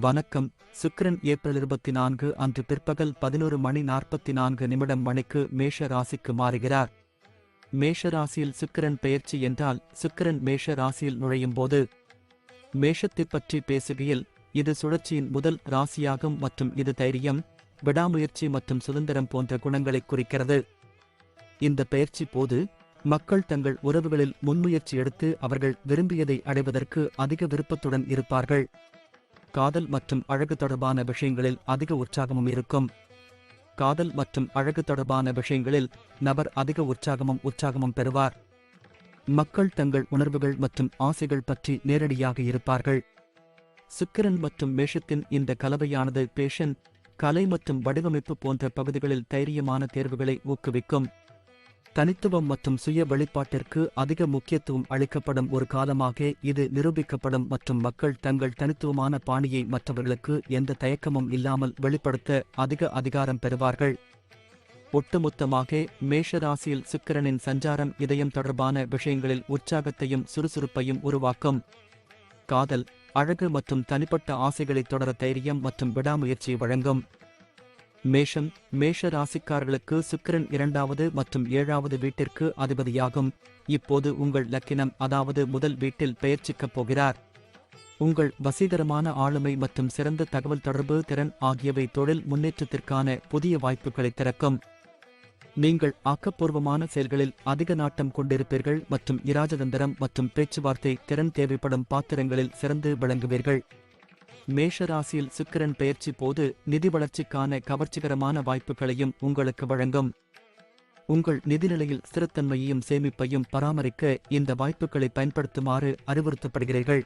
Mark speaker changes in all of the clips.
Speaker 1: வணக்கம். சுக்கிரன் ஏப்ரல் இருபத்தி நான்கு அன்று பிற்பகல் பதினோரு மணி நாற்பத்தி நான்கு நிமிடம் மணிக்கு மேஷ ராசிக்கு மாறுகிறார். மேஷ ராசியில் சுக்கிரன் பெயர்ச்சி என்றால் சுக்கிரன் மேஷ ராசியில் நுழையும் போது மேஷத்தைப் பற்றி பேசுகையில் இது சுழற்சியின் முதல் ராசியாகும் மற்றும் இது தைரியம் விடாமுயற்சி மற்றும் சுதந்திரம் போன்ற குணங்களைக் குறிக்கிறது. இந்த பெயர்ச்சி போது மக்கள் தங்கள் உறவுகளில் முன்முயற்சி எடுத்து அவர்கள் விரும்பியதை அடைவதற்கு அதிக விருப்பத்துடன் இருப்பார்கள். காதல் மற்றும் அழகு தொடர்பான விஷயங்களில் அதிக உற்சாகமும் இருக்கும். காதல் மற்றும் அழகு தொடர்பான விஷயங்களில் நபர் அதிக உற்சாகமும் உற்சாகமும் பெறுவார். மக்கள் தங்கள் உணர்வுகள் மற்றும் ஆசைகள் பற்றி நேரடியாக இருப்பார்கள். சுக்கிரன் மற்றும் மேஷத்தின் இந்த கலவையானது பேஷன் கலை மற்றும் வடிவமைப்பு போன்ற பகுதிகளில் தைரியமான தேர்வுகளை ஊக்குவிக்கும். தனித்துவம் மற்றும் சுய வெளிப்பாட்டிற்கு அதிக முக்கியத்துவம் அளிக்கப்படும் ஒரு காலமாக இது நிரூபிக்கப்படும் மற்றும் மக்கள் தங்கள் தனித்துவமான பாணியை மற்றவர்களுக்கு எந்த தயக்கமும் இல்லாமல் வெளிப்படுத்த அதிக அதிகாரம் பெறுவார்கள். ஒட்டுமொத்தமாக மேஷராசியில் சுக்கிரனின் சஞ்சாரம் இதயம் தொடர்பான விஷயங்களில் உற்சாகத்தையும் சுறுசுறுப்பையும் உருவாக்கும். காதல் அழகு மற்றும் தனிப்பட்ட ஆசைகளை தொடர தைரியம் மற்றும் விடாமுயற்சி வழங்கும். மேஷம் மேஷ ராசிக்காரர்களுக்கு சுக்கிரன் இரண்டாவது மற்றும் ஏழாவது வீட்டிற்கு அதிபதியாகும். இப்போது உங்கள் லக்கினம் அதாவது முதல் வீட்டில் பெயர்ச்சிக்கப் போகிறார். உங்கள் வசீகரமான ஆளுமை மற்றும் சிறந்த தகவல் தொடர்பு திறன் ஆகியவை தொழில் முன்னேற்றத்திற்கான புதிய வாய்ப்புகளை திறக்கும். நீங்கள் ஆக்கப்பூர்வமான செயல்களில் அதிக நாட்டம் கொண்டிருப்பீர்கள் மற்றும் இராஜதந்திரம் மற்றும் பேச்சுவார்த்தை திறன் தேவைப்படும் பாத்திரங்களில் சிறந்து விளங்குவீர்கள். மேஷ ராசியில் சுக்கிரன் பெயர்ச்சி போது நிதி வளர்ச்சிக்கான கவர்ச்சிகரமான வாய்ப்புகளையும் உங்களுக்கு வழங்கும். உங்கள் நிதிநிலையில் ஸ்திரத்தன்மையையும் சேமிப்பையும் பராமரிக்க இந்த வாய்ப்புகளை பயன்படுத்துமாறு அறிவுறுத்தப்படுகிறீர்கள்.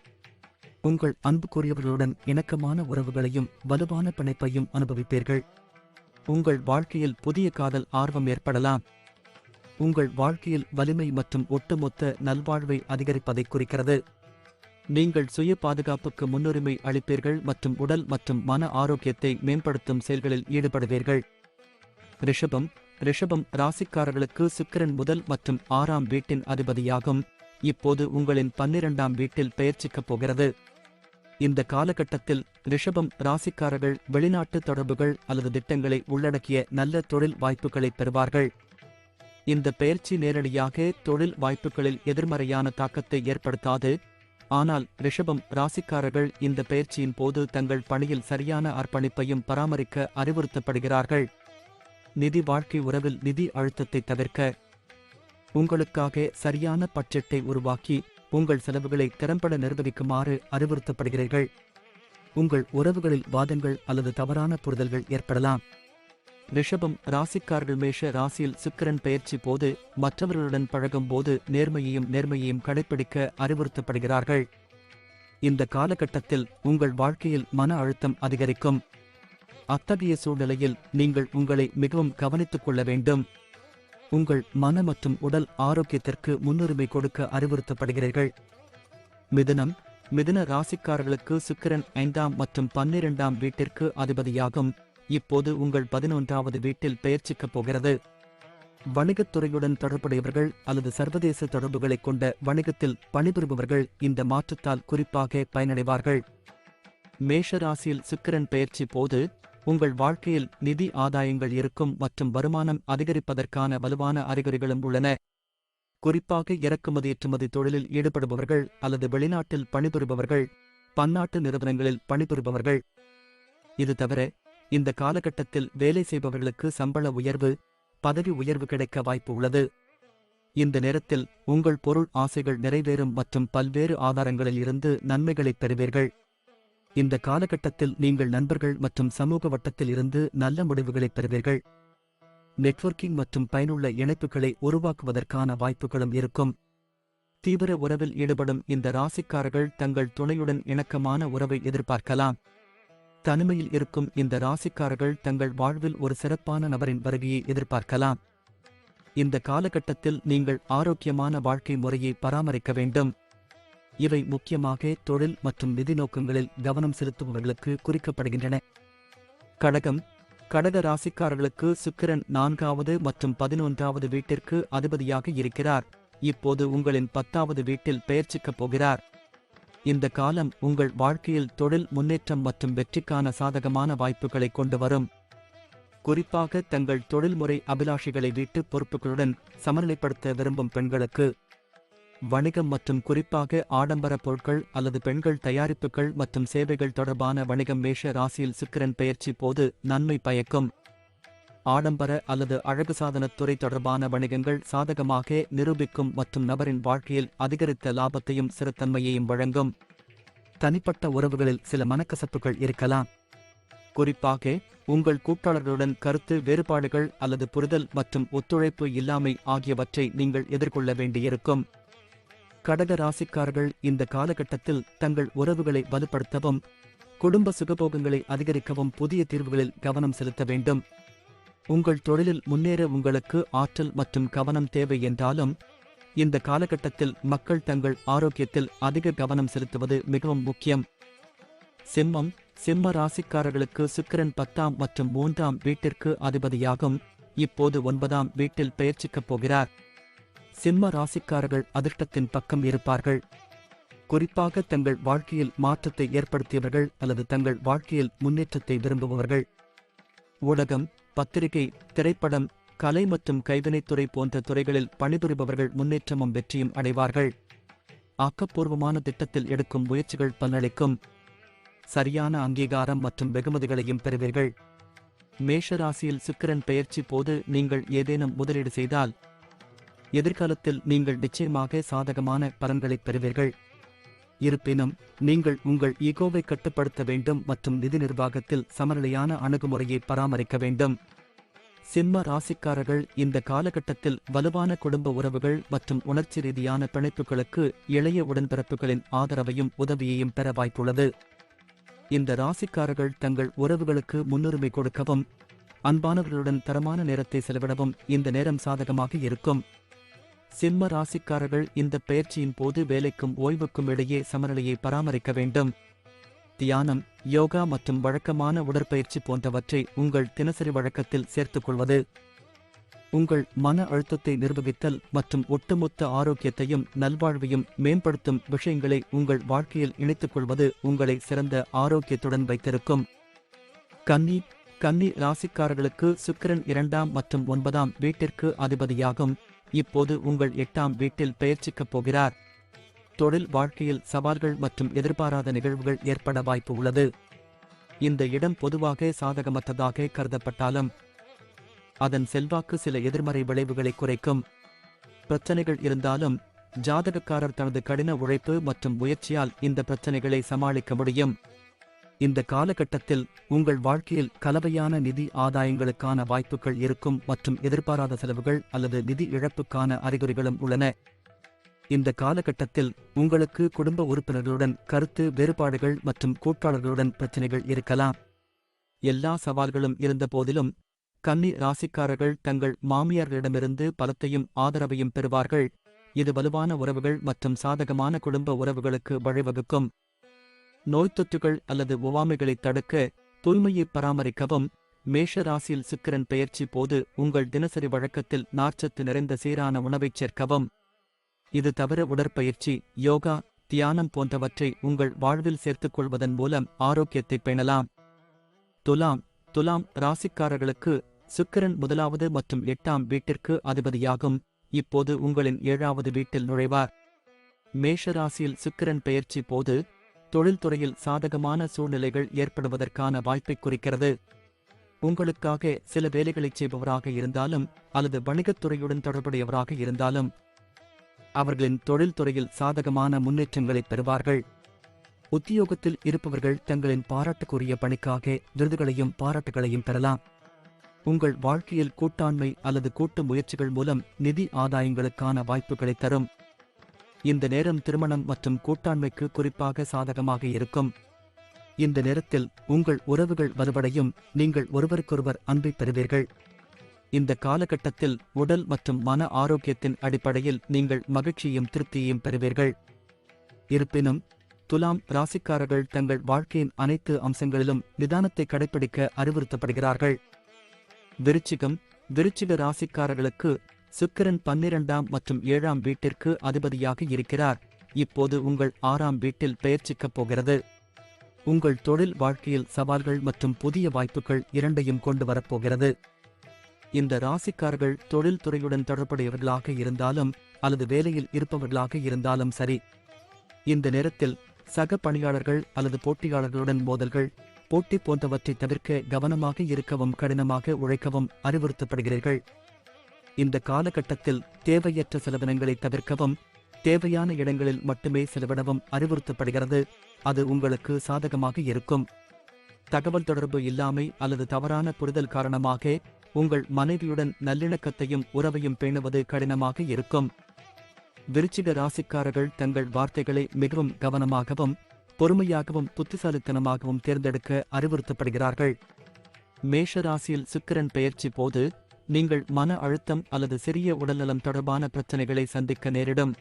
Speaker 1: உங்கள் அன்புக்குரியவர்களுடன் இணக்கமான உறவுகளையும் வலுவான பிணைப்பையும் அனுபவிப்பீர்கள். உங்கள் வாழ்க்கையில் புதிய காதல் ஆர்வம் ஏற்படலாம். உங்கள் வாழ்க்கையில் வலிமை மற்றும் ஒட்டுமொத்த நல்வாழ்வை அதிகரிப்பதை குறிக்கிறது. நீங்கள் சுய பாதுகாப்புக்கு முன்னுரிமை அளிப்பீர்கள் மற்றும் உடல் மற்றும் மன ஆரோக்கியத்தை மேம்படுத்தும் செயல்களில் ஈடுபடுவீர்கள். ரிஷபம் ரிஷபம் ராசிக்காரர்களுக்கு சுக்கிரன் முதல் மற்றும் ஆறாம் வீட்டின் அதிபதியாகும். இப்போது உங்களின் பன்னிரண்டாம் வீட்டில் பெயர்ச்சிக்கப் போகிறது. இந்த காலகட்டத்தில் ரிஷபம் ராசிக்காரர்கள் வெளிநாட்டு தொடர்புகள் அல்லது திட்டங்களை உள்ளடக்கிய நல்ல தொழில் வாய்ப்புகளை பெறுவார்கள். இந்த பெயர்ச்சி நேரடியாக தொழில் வாய்ப்புகளில் எதிர்மறையான தாக்கத்தை ஏற்படுத்தாது. ஆனால் ரிஷபம் ராசிக்காரர்கள் இந்த பெயர்ச்சியின் போது தங்கள் பணியில் சரியான அர்ப்பணிப்பையும் பராமரிக்க அறிவுறுத்தப்படுகிறார்கள். நிதி வாழ்க்கை உறவில் நிதி அழுத்தத்தை தவிர்க்க உங்களுக்காக சரியான பட்ஜெட்டை உருவாக்கி உங்கள் செலவுகளை திறம்பட நிர்வகிக்குமாறு அறிவுறுத்தப்படுகிறீர்கள். உங்கள் உறவுகளில் வாதங்கள் அல்லது தவறான புரிதல்கள் ஏற்படலாம். ரிஷபம் ராசிக்காரர்கள் மேஷ ராசியில் சுக்கிரன் பயிற்சி போது மற்றவர்களுடன் பழகும் போது நேர்மையையும் நேர்மையையும் கடைப்பிடிக்க அறிவுறுத்தப்படுகிறார்கள். இந்த காலகட்டத்தில் உங்கள் வாழ்க்கையில் மன அழுத்தம் அதிகரிக்கும். அத்தகைய சூழ்நிலையில் நீங்கள் உங்களை மிகவும் கவனித்துக் கொள்ள வேண்டும். உங்கள் மன மற்றும் உடல் ஆரோக்கியத்திற்கு முன்னுரிமை கொடுக்க அறிவுறுத்தப்படுகிறீர்கள். மிதுனம் மிதுன ராசிக்காரர்களுக்கு சுக்கிரன் ஐந்தாம் மற்றும் பன்னிரெண்டாம் வீட்டிற்கு அதிபதியாகும். இப்போது உங்கள் பதினொன்றாவது வீட்டில் பெயர்ச்சிக்கப் போகிறது. வணிகத் துறையுடன் தொடர்புடையவர்கள் அல்லது சர்வதேச தொடர்புகளைக் கொண்ட வணிகத்தில் பணிபுரிபவர்கள் இந்த மாற்றத்தால் குறிப்பாக பயனடைவார்கள். மேஷ ராசியில் சுக்கிரன் பெயர்ச்சி போது உங்கள் வாழ்க்கையில் நிதி ஆதாயங்கள் இருக்கும் மற்றும் வருமானம் அதிகரிப்பதற்கான வலுவான அறிகுறிகளும் உள்ளன. குறிப்பாக இறக்குமதி ஏற்றுமதி தொழிலில் ஈடுபடுபவர்கள் அல்லது வெளிநாட்டில் பணிபுரிபவர்கள் பன்னாட்டு நிறுவனங்களில் பணிபுரிபவர்கள். இது தவிர இந்த காலகட்டத்தில் வேலை செய்பவர்களுக்கு சம்பள உயர்வு பதவி உயர்வு கிடைக்க வாய்ப்பு உள்ளது. இந்த நேரத்தில் உங்கள் பொருள் ஆசைகள் நிறைவேறும் மற்றும் பல்வேறு ஆதாரங்களில் இருந்து நன்மைகளைப் பெறுவீர்கள். இந்த காலகட்டத்தில் நீங்கள் நண்பர்கள் மற்றும் சமூக வட்டத்தில் இருந்து நல்ல முடிவுகளைப் பெறுவீர்கள். நெட்வொர்க்கிங் மற்றும் பயனுள்ள இணைப்புகளை உருவாக்குவதற்கான வாய்ப்புகளும் இருக்கும். தீவிர உறவில் ஈடுபடும் இந்த ராசிக்காரர்கள் தங்கள் துணையுடன் இணக்கமான உறவை எதிர்பார்க்கலாம். தனிமையில் இருக்கும் இந்த ராசிக்காரர்கள் தங்கள் வாழ்வில் ஒரு சிறப்பான நபரின் வருகையை எதிர்பார்க்கலாம். இந்த காலகட்டத்தில் நீங்கள் ஆரோக்கியமான வாழ்க்கை முறையை பராமரிக்க வேண்டும். இவை முக்கியமாக தொழில் மற்றும் நிதி நோக்கங்களில் கவனம் செலுத்துபவர்களுக்கு குறிக்கப்படுகின்றன. கடகம் கடக ராசிக்காரர்களுக்கு சுக்கிரன் நான்காவது மற்றும் பதினொன்றாவது வீட்டிற்கு அதிபதியாக இருக்கிறார். இப்போது உங்களின் பத்தாவது வீட்டில் பெயர்ச்சிக்கப் போகிறார். இந்த காலம் உங்கள் வாழ்க்கையில் தொழில் முன்னேற்றம் மற்றும் வெற்றிக்கான சாதகமான வாய்ப்புகளை கொண்டு வரும். குறிப்பாக தங்கள் தொழில்முறை அபிலாஷிகளை வீட்டு பொறுப்புகளுடன் சமநிலைப்படுத்த விரும்பும் பெண்களுக்கு. வணிகம் மற்றும் குறிப்பாக ஆடம்பர பொருட்கள் அல்லது பெண்கள் தயாரிப்புகள் மற்றும் சேவைகள் தொடர்பான வணிகம் மேஷ ராசியில் சுக்கிரன் பெயர்ச்சி போது நன்மை பயக்கும். ஆடம்பர அல்லது அழகு சாதனத் துறை தொடர்பான வணிகங்கள் சாதகமாக நிரூபிக்கும் மற்றும் நபரின் வாழ்க்கையில் அதிகரித்த லாபத்தையும் சிறுத்தன்மையையும் வழங்கும். தனிப்பட்ட உறவுகளில் சில மனக்கசப்புகள் இருக்கலாம். குறிப்பாக உங்கள் கூட்டாளர்களுடன் கருத்து வேறுபாடுகள் அல்லது புரிதல் மற்றும் ஒத்துழைப்பு இல்லாமை ஆகியவற்றை நீங்கள் எதிர்கொள்ள வேண்டியிருக்கும். கடக ராசிக்காரர்கள் இந்த காலகட்டத்தில் தங்கள் உறவுகளை வலுப்படுத்தவும் குடும்ப சுகபோகங்களை அதிகரிக்கவும் புதிய தீர்வுகளில் கவனம் செலுத்த வேண்டும். உங்கள் தொழிலில் முன்னேற உங்களுக்கு ஆற்றல் மற்றும் கவனம் தேவை என்றாலும் இந்த காலகட்டத்தில் மக்கள் தங்கள் ஆரோக்கியத்தில் அதிக கவனம் செலுத்துவது மிகவும் முக்கியம். சிம்மம் சிம்ம ராசிக்காரர்களுக்கு சுக்கிரன் பத்தாம் மற்றும் மூன்றாம் வீட்டிற்கு அதிபதியாகும். இப்போது ஒன்பதாம் வீட்டில் பெயர்ச்சிக்கப் போகிறார். சிம்ம ராசிக்காரர்கள் அதிர்ஷ்டத்தின் பக்கம் இருப்பார்கள். குறிப்பாக தங்கள் வாழ்க்கையில் மாற்றத்தை ஏற்படுத்தியவர்கள் அல்லது தங்கள் வாழ்க்கையில் முன்னேற்றத்தை விரும்புபவர்கள். ஊடகம் பத்திரிகை திரைப்படம் கலை மற்றும் கைவினைத்துறை போன்ற துறைகளில் பணிபுரிபவர்கள் முன்னேற்றமும் வெற்றியும் அடைவார்கள். ஆக்கப்பூர்வமான திட்டத்தில் எடுக்கும் முயற்சிகள் பலனளிக்கும். சரியான அங்கீகாரம் மற்றும் வெகுமதிகளையும் பெறுவீர்கள். மேஷ ராசியில் சுக்கிரன் பெயர்ச்சி போது நீங்கள் ஏதேனும் முதலீடு செய்தால் எதிர்காலத்தில் நீங்கள் நிச்சயமாக சாதகமான பலன்களைப் பெறுவீர்கள். இருப்பினும் நீங்கள் உங்கள் ஈகோவை கட்டுப்படுத்த வேண்டும் மற்றும் நிதி நிர்வாகத்தில் சமநிலையான அணுகுமுறையை பராமரிக்க வேண்டும். சிம்ம ராசிக்காரர்கள் இந்த காலகட்டத்தில் வலுவான குடும்ப உறவுகள் மற்றும் உணர்ச்சி ரீதியான பிணைப்புகளுக்கு இளைய உடன்பிறப்புகளின் ஆதரவையும் உதவியையும் பெற வாய்ப்புள்ளது. இந்த ராசிக்காரர்கள் தங்கள் உறவுகளுக்கு முன்னுரிமை கொடுக்கவும் அன்பானவர்களுடன் தரமான நேரத்தை செலவிடவும் இந்த நேரம் சாதகமாக இருக்கும். சிம்ம ராசிக்காரர்கள் இந்த பயிற்சியின் போது வேலைக்கும் ஓய்வுக்கும் இடையே சமநிலையை பராமரிக்க வேண்டும். தியானம் யோகா மற்றும் வழக்கமான உடற்பயிற்சி போன்றவற்றை உங்கள் தினசரி வழக்கத்தில் சேர்த்துக் கொள்வது உங்கள் மன அழுத்தத்தை நிர்வகித்தல் மற்றும் ஒட்டுமொத்த ஆரோக்கியத்தையும் நல்வாழ்வையும் மேம்படுத்தும் விஷயங்களை உங்கள் வாழ்க்கையில் இணைத்துக் கொள்வது உங்களை சிறந்த ஆரோக்கியத்துடன் வைத்திருக்கும். கன்னி கன்னி ராசிக்காரர்களுக்கு சுக்கிரன் இரண்டாம் மற்றும் ஒன்பதாம் வீட்டிற்கு அதிபதியாகும். இப்போது உங்கள் எட்டாம் வீட்டில் பெயர்ச்சிக்கப் போகிறார். தொழில் வாழ்க்கையில் சவால்கள் மற்றும் எதிர்பாராத நிகழ்வுகள் ஏற்பட வாய்ப்பு உள்ளது. இந்த இடம் பொதுவாக சாதகமற்றதாக கருதப்பட்டாலும் அதன் செல்வாக்கு சில எதிர்மறை விளைவுகளை குறைக்கும். பிரச்சனைகள் இருந்தாலும் ஜாதகக்காரர் தனது கடின உழைப்பு மற்றும் முயற்சியால் இந்த பிரச்சனைகளை சமாளிக்க முடியும். இந்த காலகட்டத்தில் உங்கள் வாழ்க்கையில் கலவையான நிதி ஆதாயங்களுக்கான வாய்ப்புகள் இருக்கும் மற்றும் எதிர்பாராத செலவுகள் அல்லது நிதி இழப்புக்கான அறிகுறிகளும் உள்ளன. இந்த காலகட்டத்தில் உங்களுக்கு குடும்ப உறுப்பினர்களுடன் கருத்து வேறுபாடுகள் மற்றும் கூட்டாளர்களுடன் பிரச்சனைகள் இருக்கலாம். எல்லா சவால்களும் இருந்தபோதிலும் கன்னி ராசிக்காரர்கள் தங்கள் மாமியார்களிடமிருந்து பலத்தையும் ஆதரவையும் பெறுவார்கள். இது வலுவான உறவுகள் மற்றும் சாதகமான குடும்ப உறவுகளுக்கு வழிவகுக்கும். நோய் தொற்றுகள் அல்லது ஒவ்வாமைகளை தடுக்க தூய்மையை பராமரிக்கவும். மேஷ ராசியில் சுக்கிரன் பெயர்ச்சி போது உங்கள் தினசரி வழக்கத்தில் நார்ச்சத்து நிறைந்த சீரான உணவைச் சேர்க்கவும். இது தவிர உடற்பயிற்சி யோகா தியானம் போன்றவற்றை உங்கள் வாழ்வில் சேர்த்துக் கொள்வதன் மூலம் ஆரோக்கியத்தை பேணலாம். துலாம் துலாம் ராசிக்காரர்களுக்கு சுக்கிரன் முதலாவது மற்றும் எட்டாம் வீட்டிற்கு அதிபதியாகும். இப்போது உங்களின் ஏழாவது வீட்டில் நுழைவார். மேஷ ராசியில் சுக்கிரன் பெயர்ச்சி போது தொழில்துறையில் சாதகமான சூழ்நிலைகள் ஏற்படுவதற்கான வாய்ப்பைக் குறிக்கிறது. உங்களுக்காக சில வேலைகளைச் செய்பவராக இருந்தாலும் அல்லது வணிகத் துறையுடன் தொடர்புடையவராக இருந்தாலும் அவர்களின் தொழில்துறையில் சாதகமான முன்னேற்றங்களைப் பெறுவார்கள். உத்தியோகத்தில் இருப்பவர்கள் தங்களின் பாராட்டுக்குரிய பணிக்காக விருதுகளையும் பாராட்டுகளையும் பெறலாம். உங்கள் வாழ்க்கையில் கூட்டாண்மை அல்லது கூட்டு முயற்சிகள் மூலம் நிதி ஆதாயங்களுக்கான வாய்ப்புகளை தரும். இந்த நேரம் திருமணம் மற்றும் கூட்டாண்மைக்கு குறிப்பாக சாதகமாக இருக்கும். இந்த நேரத்தில் உங்கள் உறவுகள் வலுவடையும் நீங்கள் ஒருவருக்கொருவர் அன்பை பெறுவீர்கள். இந்த காலகட்டத்தில் உடல் மற்றும் மன ஆரோக்கியத்தின் அடிப்படையில் நீங்கள் மகிழ்ச்சியும் திருப்தியையும் பெறுவீர்கள். இருப்பினும் துலாம் ராசிக்காரர்கள் தங்கள் வாழ்க்கையின் அனைத்து அம்சங்களிலும் நிதானத்தை கடைபிடிக்க அறிவுறுத்தப்படுகிறார்கள். விருச்சிகம் விருச்சிக ராசிக்காரர்களுக்கு சுக்கிரன் பன்னிரண்டாம் மற்றும் ஏழாம் வீட்டிற்கு அதிபதியாக இருக்கிறார். இப்போது உங்கள் ஆறாம் வீட்டில் பெயர்ச்சிக்கப் போகிறது. உங்கள் தொழில் வாழ்க்கையில் சவால்கள் மற்றும் புதிய வாய்ப்புகள் இரண்டையும் கொண்டு வரப்போகிறது இந்த ராசிக்காரர்கள் தொழில் துறையுடன் தொடர்புடையவர்களாக இருந்தாலும் அல்லது வேலையில் இருப்பவர்களாக இருந்தாலும் சரி. இந்த நேரத்தில் சக பணியாளர்கள் அல்லது போட்டியாளர்களுடன் மோதல்கள் போட்டி போன்றவற்றை தவிர்க்க கவனமாக இருக்கவும் கடினமாக உழைக்கவும் அறிவுறுத்தப்படுகிறீர்கள். இந்த காலகட்டத்தில் தேவையற்ற செலவினங்களை தவிர்க்கவும் தேவையான இடங்களில் மட்டுமே செலவிடவும் அறிவுறுத்தப்படுகிறது. அது உங்களுக்கு சாதகமாக இருக்கும். தகவல் தொடர்பு இல்லாமை அல்லது தவறான புரிதல் காரணமாக உங்கள் மனைவியுடன் நல்லிணக்கத்தையும் உறவையும் பேணுவது கடினமாக இருக்கும். விருச்சிக ராசிக்காரர்கள் தங்கள் வார்த்தைகளை மிகவும் கவனமாகவும் பொறுமையாகவும் புத்திசாலித்தனமாகவும் தேர்ந்தெடுக்க அறிவுறுத்தப்படுகிறார்கள். மேஷ ராசியில் சுக்கிரன் பெயர்ச்சி போது நீங்கள் மன அழுத்தம் அல்லது சிறிய உடல்நலம் தொடர்பான பிரச்சனைகளை சந்திக்க நேரிடும்.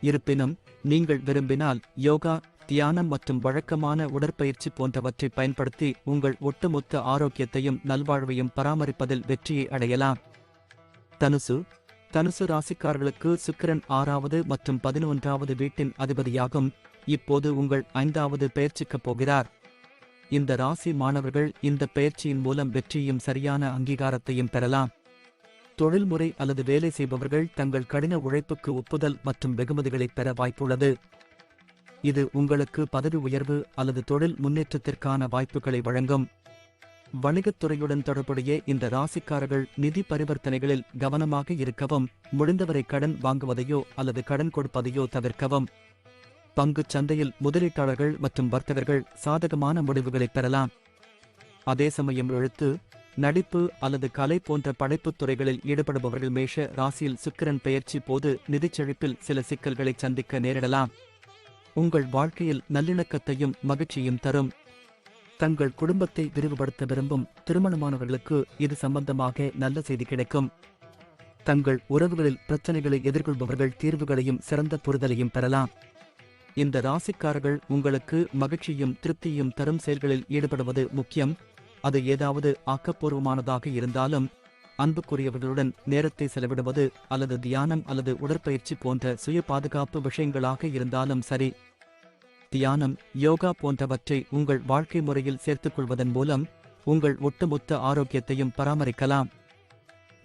Speaker 1: இருப்பினும் நீங்கள் விரும்பினால் யோகா தியானம் மற்றும் வழக்கமான உடற்பயிற்சி போன்றவற்றை பயன்படுத்தி உங்கள் ஒட்டுமொத்த ஆரோக்கியத்தையும் நல்வாழ்வையும் பராமரிப்பதில் வெற்றியை அடையலாம். தனுசு. தனுசு ராசிக்காரர்களுக்கு சுக்கிரன் ஆறாவது மற்றும் பதினொன்றாவது வீட்டின் அதிபதியாகும். இப்போது உங்கள் ஐந்தாவது பெயர்ச்சிக்கப் போகிறார். இந்த ராசி மாணவர்கள் இந்த பெயர்ச்சியின் மூலம் வெற்றியும் சரியான அங்கீகாரத்தையும் பெறலாம். தொழில்முறை அல்லது வேலை செய்பவர்கள் தங்கள் கடின உழைப்புக்கு ஒப்புதல் மற்றும் வெகுமதிகளை பெற வாய்ப்புள்ளது. இது உங்களுக்கு பதவி உயர்வு அல்லது தொழில் முன்னேற்றத்திற்கான வாய்ப்புகளை வழங்கும். வணிகத் துறையுடன் தொடர்புடைய இந்த ராசிக்காரர்கள் நிதி பரிவர்த்தனைகளில் கவனமாக இருக்கவும் முடிந்தவரை கடன் வாங்குவதையோ அல்லது கடன் கொடுப்பதையோ தவிர்க்கவும். பங்குச் சந்தையில் முதலீட்டாளர்கள் மற்றும் வர்த்தகர்கள் சாதகமான முடிவுகளை பெறலாம். அதே சமயம் எழுத்து நடிப்பு அல்லது கலை போன்ற படைப்புத் துறைகளில் ஈடுபடுபவர்கள் மேஷ ராசியில் சுக்கிரன் பெயர்ச்சி போது நிதிச்செழிப்பில் சில சிக்கல்களை சந்திக்க நேரிடலாம். உங்கள் வாழ்க்கையில் நல்லிணக்கத்தையும் மகிழ்ச்சியும் தரும். தங்கள் குடும்பத்தை விரிவுபடுத்த விரும்பும் திருமணமானவர்களுக்கு இது சம்பந்தமாக நல்ல செய்தி கிடைக்கும். தங்கள் உறவுகளில் பிரச்சனைகளை எதிர்கொள்பவர்கள் தீர்வுகளையும் சிறந்த புரிதலையும் பெறலாம். இந்த ராசிக்காரர்கள் உங்களுக்கு மகிழ்ச்சியும் திருப்தியும் தரும் செயல்களில் ஈடுபடுவது முக்கியம். அது ஏதாவது ஆக்கப்பூர்வமானதாக இருந்தாலும் அன்புக்குரியவர்களுடன் நேரத்தை செலவிடுவது அல்லது தியானம் அல்லது உடற்பயிற்சி போன்ற சுய பாதுகாப்பு விஷயங்களாக இருந்தாலும் சரி. தியானம் யோகா போன்றவற்றை உங்கள் வாழ்க்கை முறையில் சேர்த்துக் கொள்வதன் மூலம் உங்கள் ஒட்டுமொத்த ஆரோக்கியத்தையும் பராமரிக்கலாம்.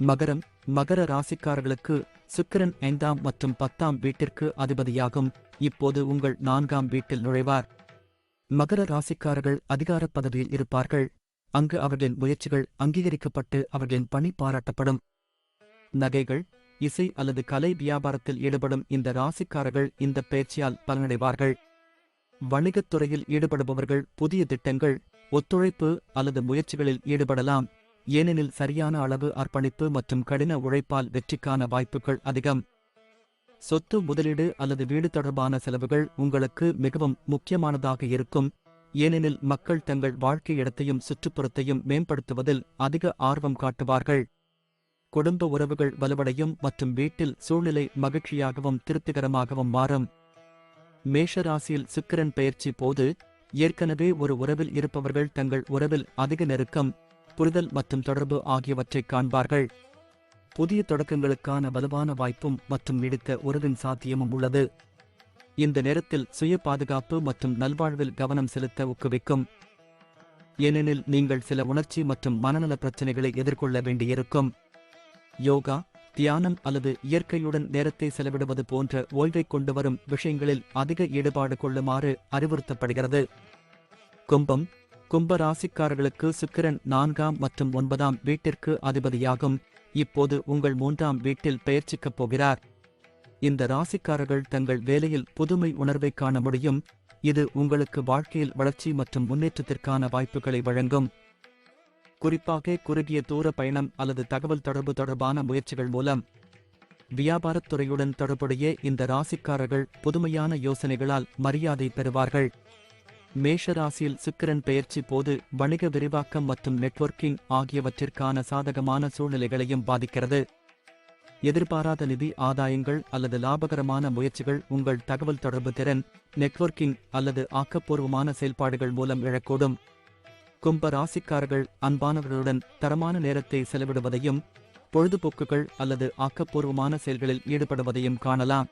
Speaker 1: மகரம் மகர ராசிக்காரர்களுக்கு சுக்கிரன் ஐந்தாம் மற்றும் பத்தாம் வீட்டிற்கு அதிபதியாகும். இப்போது உங்கள் நான்காம் வீட்டில் நுழைவார். மகர ராசிக்காரர்கள் அதிகார பதவியில் இருப்பார்கள். அங்கு அவர்களின் முயற்சிகள் அங்கீகரிக்கப்பட்டு அவர்களின் பணி பாராட்டப்படும். நகைகள் இசை அல்லது கலை வியாபாரத்தில் ஈடுபடும் இந்த ராசிக்காரர்கள் இந்த பயிற்சியால் பலனடைவார்கள். வணிகத் துறையில் ஈடுபடுபவர்கள் புதிய திட்டங்கள் ஒத்துழைப்பு அல்லது முயற்சிகளில் ஈடுபடலாம். ஏனெனில் சரியான அளவு அர்ப்பணிப்பு மற்றும் கடின உழைப்பால் வெற்றிக்கான வாய்ப்புகள் அதிகம். சொத்து முதலீடு அல்லது வீடு தொடர்பான செலவுகள் உங்களுக்கு மிகவும் முக்கியமானதாக இருக்கும். ஏனெனில் மக்கள் தங்கள் வாழ்க்கை இடத்தையும் சுற்றுப்புறத்தையும் மேம்படுத்துவதில் அதிக ஆர்வம் காட்டுவார்கள். குடும்ப உறவுகள் வலுவடையும் மற்றும் வீட்டில் சூழ்நிலை மகிழ்ச்சியாகவும் திருப்திகரமாகவும் மாறும். மேஷராசியில் சுக்கிரன் பெயர்ச்சி போது ஏற்கனவே ஒரு உறவில் இருப்பவர்கள் தங்கள் உறவில் அதிக நெருக்கம் புரிதல் மற்றும் தொடர்பு ஆகியவற்றை காண்பார்கள். புதிய தொடக்கங்களுக்கான வலுவான வாய்ப்பும் மற்றும் நீடித்த உறவின் சாத்தியமும் உள்ளது. இந்த நேரத்தில் சுய பாதுகாப்பு மற்றும் நல்வாழ்வில் கவனம் செலுத்த ஊக்குவிக்கும். ஏனெனில் நீங்கள் சில உணர்ச்சி மற்றும் மனநல பிரச்சனைகளை எதிர்கொள்ள வேண்டியிருக்கும். யோகா தியானம் அல்லது இயற்கையுடன் நேரத்தை செலவிடுவது போன்ற ஓய்வை கொண்டு வரும் விஷயங்களில் அதிக ஈடுபாடு கொள்ளுமாறு அறிவுறுத்தப்படுகிறது. கும்பம் கும்ப ராசிக்காரர்களுக்கு சுக்கிரன் நான்காம் மற்றும் ஒன்பதாம் வீட்டிற்கு அதிபதியாகும். இப்போது உங்கள் மூன்றாம் வீட்டில் பெயர்ச்சிக்கப் போகிறார். இந்த ராசிக்காரர்கள் தங்கள் வேலையில் புதுமை உணர்வை காண முடியும். இது உங்களுக்கு வாழ்க்கையில் வளர்ச்சி மற்றும் முன்னேற்றத்திற்கான வாய்ப்புகளை வழங்கும். குறிப்பாக குறுகிய தூர பயணம் அல்லது தகவல் தொடர்பு தொடர்பான முயற்சிகள் மூலம். வியாபாரத் துறையுடன் தொடர்புடைய இந்த ராசிக்காரர்கள் புதுமையான யோசனைகளால் மரியாதை பெறுவார்கள். மேஷ ராசியில் சுக்கிரன் பெயர்ச்சி போது வணிக விரிவாக்கம் மற்றும் நெட்வொர்க்கிங் ஆகியவற்றிற்கான சாதகமான சூழ்நிலைகளையும் பாதிக்கிறது. எதிர்பாராத நிதி ஆதாயங்கள் அல்லது லாபகரமான முயற்சிகள் உங்கள் தகவல் தொடர்பு திறன் நெட்வொர்க்கிங் அல்லது ஆக்கப்பூர்வமான செயல்பாடுகள் மூலம் இழக்கூடும் கும்ப ராசிக்காரர்கள் அன்பானவர்களுடன் தரமான நேரத்தை செலவிடுவதையும் பொழுதுபோக்குகள் அல்லது ஆக்கப்பூர்வமான செயல்களில் ஈடுபடுவதையும் காணலாம்.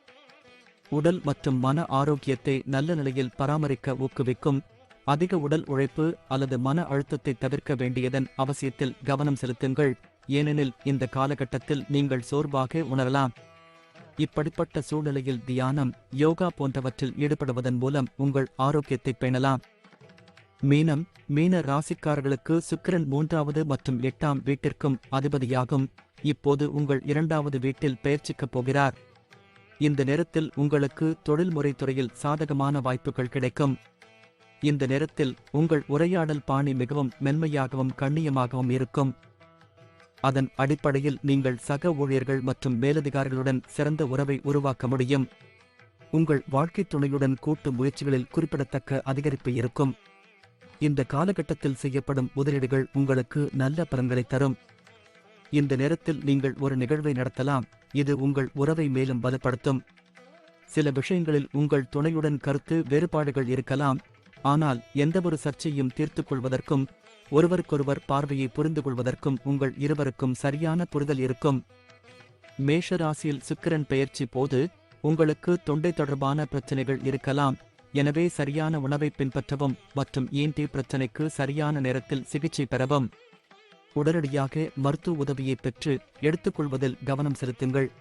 Speaker 1: உடல் மற்றும் மன ஆரோக்கியத்தை நல்ல நிலையில் பராமரிக்க ஊக்குவிக்கும் அதிக உடல் உழைப்பு அல்லது மன அழுத்தத்தை தவிர்க்க வேண்டியதன் அவசியத்தில் கவனம் செலுத்துங்கள். ஏனெனில் இந்த காலகட்டத்தில் நீங்கள் சோர்வாக உணரலாம். இப்படிப்பட்ட சூழ்நிலையில் தியானம் யோகா போன்றவற்றில் ஈடுபடுவதன் மூலம் உங்கள் ஆரோக்கியத்தை பேணலாம். மீனம் மீன ராசிக்காரர்களுக்கு சுக்கிரன் மூன்றாவது மற்றும் எட்டாம் வீட்டிற்கும் அதிபதியாகும். இப்போது உங்கள் இரண்டாவது வீட்டில் பெயர்ச்சிக்கப் போகிறார். இந்த நேரத்தில் உங்களுக்கு தொழில்முறை துறையில் சாதகமான வாய்ப்புகள் கிடைக்கும். இந்த நேரத்தில் உங்கள் உரையாடல் பாணி மிகவும் மென்மையாகவும் கண்ணியமாகவும் இருக்கும். அதன் அடிப்படையில் நீங்கள் சக ஊழியர்கள் மற்றும் மேலதிகாரிகளுடன் சிறந்த உறவை உருவாக்க முடியும். உங்கள் வாழ்க்கை துணையுடன் கூட்டு முயற்சிகளில் குறிப்பிடத்தக்க அதிகரிப்பு இருக்கும். இந்த காலகட்டத்தில் செய்யப்படும் முதலீடுகள் உங்களுக்கு நல்ல பலன்களை தரும். இந்த நேரத்தில் நீங்கள் ஒரு நிகழ்வை நடத்தலாம். இது உங்கள் உறவை மேலும் பலப்படுத்தும். சில விஷயங்களில் உங்கள் துணையுடன் கருத்து வேறுபாடுகள் இருக்கலாம். ஆனால் எந்தவொரு சர்ச்சையும் தீர்த்துக் கொள்வதற்கும் ஒருவருக்கொருவர் பார்வையை புரிந்து கொள்வதற்கும் உங்கள் இருவருக்கும் சரியான புரிதல் இருக்கும். மேஷ ராசியில் சுக்கிரன் பெயர்ச்சி போது உங்களுக்கு தொண்டை தொடர்பான பிரச்சனைகள் இருக்கலாம். எனவே சரியான உணவை பின்பற்றவும் மற்றும் ஏந்தி பிரச்சனைக்கு சரியான நேரத்தில் சிகிச்சை பெறவும். உடனடியாக மருத்துவ உதவியை பெற்று எடுத்துக்கொள்வதில் கவனம் செலுத்துங்கள்.